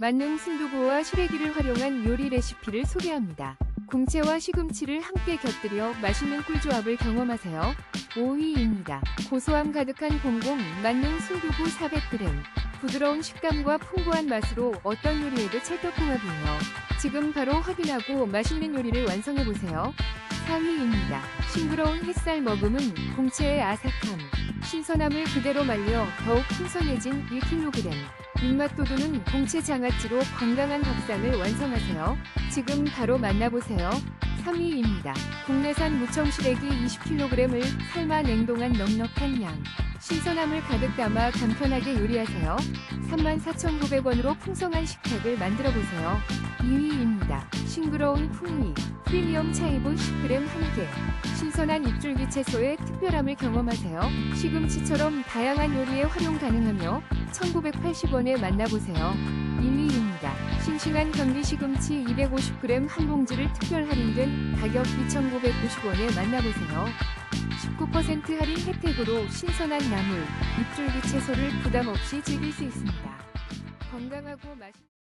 만능 순두부와 시래기를 활용한 요리 레시피를 소개합니다. 공채와 시금치를 함께 곁들여 맛있는 꿀조합을 경험하세요. 5위입니다. 고소함 가득한 공공 만능 순두부 400g. 부드러운 식감과 풍부한 맛으로 어떤 요리에도 찰떡궁합이에요. 지금 바로 확인하고 맛있는 요리를 완성해보세요. 4위입니다. 싱그러운 햇살 머금은 공채의 아삭함, 신선함을 그대로 말려 더욱 풍성해진 1kg. 입맛 돋우는 공채 장아찌로 건강한 밥상을 완성하세요. 지금 바로 만나보세요. 3위입니다. 국내산 무청 시래기 20kg을 삶아 냉동한 넉넉한 양. 신선함을 가득 담아 간편하게 요리하세요. 34,900원으로 풍성한 식탁을 만들어 보세요. 2위입니다. 싱그러운 풍미, 프리미엄 차이브 10g 1개. 신선한 입줄기 채소의 특별함을 경험하세요. 시금치처럼 다양한 요리에 활용 가능하며 1980원에 만나보세요. 1위입니다. 싱싱한 경기 시금치 250g 한 봉지를 특별 할인된 가격 2,990원에 만나보세요. 19% 할인 혜택으로 신선한 나물, 입줄기 채소를 부담 없이 즐길 수 있습니다. 건강하고 맛있